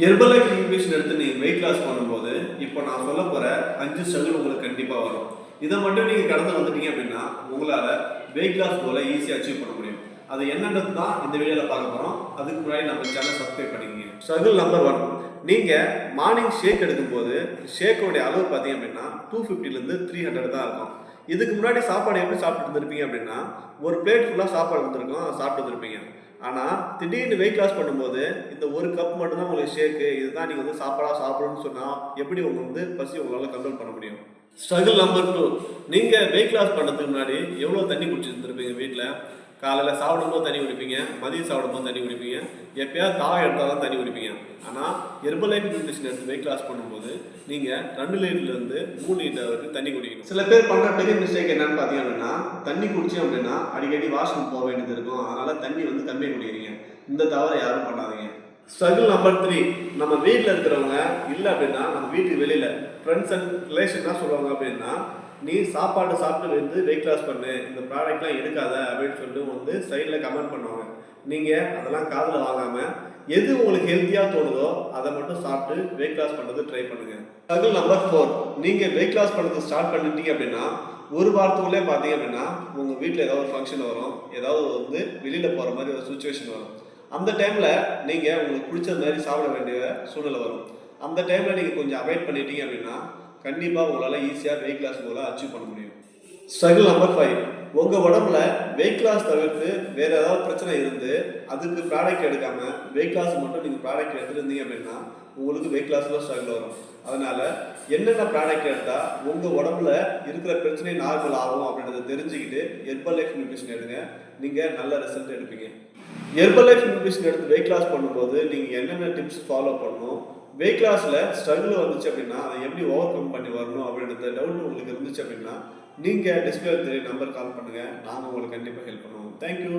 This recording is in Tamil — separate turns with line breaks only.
ஹெர்பலைஃப் இன்ஃபியூஷன் எடுத்து நீங்கள் வெயிட் லாஸ் பண்ணும்போது இப்போ நான் சொல்ல போகிற அஞ்சு ஸ்ட்ரகிள் உங்களுக்கு கண்டிப்பாக வரும். இதை மட்டும் நீங்கள் கடந்து வந்துட்டீங்க அப்படின்னா உங்களால் வெயிட் லாஸ் போல ஈஸியாக அச்சீவ் பண்ண முடியும். அது என்னன்றது தான் இந்த வீடியோவில் பார்க்க போகிறோம் அதுக்கு முன்னாடி நம்ம சேனல் சப்ஸ்கிரைப் பண்ணிக்கிங்க. ஸ்ட்ரகிள் நம்பர் ஒன் நீங்கள் மார்னிங் ஷேக் எடுக்கும்போது ஷேக்கோடைய அளவு பார்த்தீங்க அப்படின்னா டூ ஃபிஃப்டிலேருந்து த்ரீ ஹண்ட்ரட் தான் இருக்கும். இதுக்கு முன்னாடி சாப்பாடு எப்படி சாப்பிட்டு இருந்திருப்பீங்க அப்படின்னா ஒரு பிளேட் ஃபுல்லாக சாப்பாடு வந்துருக்கோம் சாப்பிட்டு வந்துருப்பீங்க. ஆனால் திடீர்னு வெயிட் லாஸ் பண்ணும்போது இந்த ஒரு கப் மட்டும்தான் உங்களுக்கு ஷேக்கு இதுதான் நீங்கள் வந்து சாப்பாடாக சாப்பிடணும்னு சொன்னால் எப்படி உங்களுக்கு வந்து பசி உங்களால் கண்ட்ரோல் பண்ண முடியும்? ஸ்ட்ரகிள் நம்பர் டூ நீங்கள் வெயிட் லாஸ் பண்ணுறதுக்கு முன்னாடி எவ்வளோ தண்ணி குடிச்சிருந்துருப்பீங்க வீட்டில் காலையில் சாப்பிடும்போது தண்ணி குடிப்பீங்க மதியம் சாப்பிடும்போது தண்ணி குடிப்பீங்க எப்பயாவது தாகம் எடுத்தால் தான் தண்ணி குடிப்பீங்க. ஆனால் ஹெர்பலைஃப் நியூட்ரிஷன் எடுத்து வெயிட் லாஸ் பண்ணும்போது நீங்கள் ரெண்டு லிட்டர்லேருந்து மூணு லிட்டர் வரைக்கும் தண்ணி குடிக்கணும். சில பேர் பண்ணுற பெரிய மிஸ்டேக் என்னன்னு பார்த்தீங்க அப்படின்னா தண்ணி குடிச்சோம் அப்படின்னா அடிக்கடி வாஷ்ரூம் போக வேண்டியது இருக்கும். அதனால் தண்ணி வந்து கம்மியாக குடிக்கிறீங்க. இந்த தவிர யாரும் பண்ணாதீங்க. ஸ்ட்ரகிள் நம்பர் த்ரீ நம்ம வீட்டில் இருக்கிறவங்க இல்லை அப்படின்னா நம்ம வீட்டுக்கு வெளியில் ஃப்ரெண்ட்ஸ் அண்ட் ரிலேஷன் தான் சொல்லுவாங்க அப்படின்னா நீ சாப்பாடு சாப்பிட்டு வந்து வெயிட் லாஸ் பண்ணு. இந்த ப்ராடக்ட்லாம் எடுக்காத அப்படின்னு சொல்லிட்டு வந்து சைடில் கமெண்ட் பண்ணுவாங்க. நீங்கள் அதெல்லாம் காதில் வாங்காமல் எது உங்களுக்கு ஹெல்த்தியாக தோணுதோ அதை மட்டும் சாப்பிட்டு வெயிட் லாஸ் பண்ணுறது ட்ரை பண்ணுங்க. ஸ்ட்ரகிள் நம்பர் ஃபோர் நீங்கள் வெயிட் லாஸ் பண்ணுறது ஸ்டார்ட் பண்ணிட்டீங்க அப்படின்னா ஒரு வாரத்துக்குள்ளே பார்த்தீங்க அப்படின்னா உங்கள் வீட்டில் ஏதாவது ஒரு ஃபங்க்ஷன் வரும். ஏதாவது வந்து வெளியில் போகிற மாதிரி ஒரு சுச்சுவேஷன் வரும். அந்த டைமில் நீங்கள் உங்களுக்கு பிடிச்ச மாதிரி சாப்பிட வேண்டிய சூழ்நிலை வரும். அந்த டைமில் நீங்கள் கொஞ்சம் அவாய்ட் பண்ணிட்டீங்க அப்படின்னா கண்டிப்பாக உங்களால் ஈஸியாக வெயிட் லாஸ் உங்களால் அச்சீவ் பண்ண முடியும். ஸ்ட்ரகிள் நம்பர் ஃபைவ் உங்கள் உடம்புல வெயிட் லாஸ் தவிர்த்து வேறு ஏதாவது பிரச்சனை இருந்து அதுக்கு ப்ராடக்ட் எடுக்காமல் வெயிட் லாஸ் மட்டும் நீங்கள் ப்ராடக்ட் எடுத்துருந்தீங்க அப்படின்னா உங்களுக்கு வெயிட் லாஸில் ஸ்ட்ரகிள் வரும். அதனால் என்னென்ன ப்ராடக்ட் எடுத்தால் உங்கள் உடம்புல இருக்கிற பிரச்சனை நார்மல் ஆகும் அப்படின்றத தெரிஞ்சுக்கிட்டு ஹெர்பல் லைஃப் நியூட்ரிஷன் எடுங்க. நீங்கள் நல்ல ரிசல்ட் எடுப்பீங்க. ஹெர்பல் லைஃப் நியூட்ரிஷன் எடுத்து வெயிட் லாஸ் பண்ணும்போது நீங்கள் என்னென்ன டிப்ஸ் ஃபாலோ பண்ணணும்? வெயிட் லாஸில் ஸ்ட்ரகிள் வந்துச்சு அப்படின்னா அதை எப்படி ஓவர் கம் பண்ணி வரணும் அப்படின்றத டவுட் உங்களுக்கு இருந்துச்சு அப்படின்னா நீங்கள் டிஸ்பிளே தெரிய நம்பர் கால் பண்ணுங்கள் நாங்கள் உங்களுக்கு கண்டிப்பாக ஹெல்ப் பண்ணுவோம். தேங்க்யூ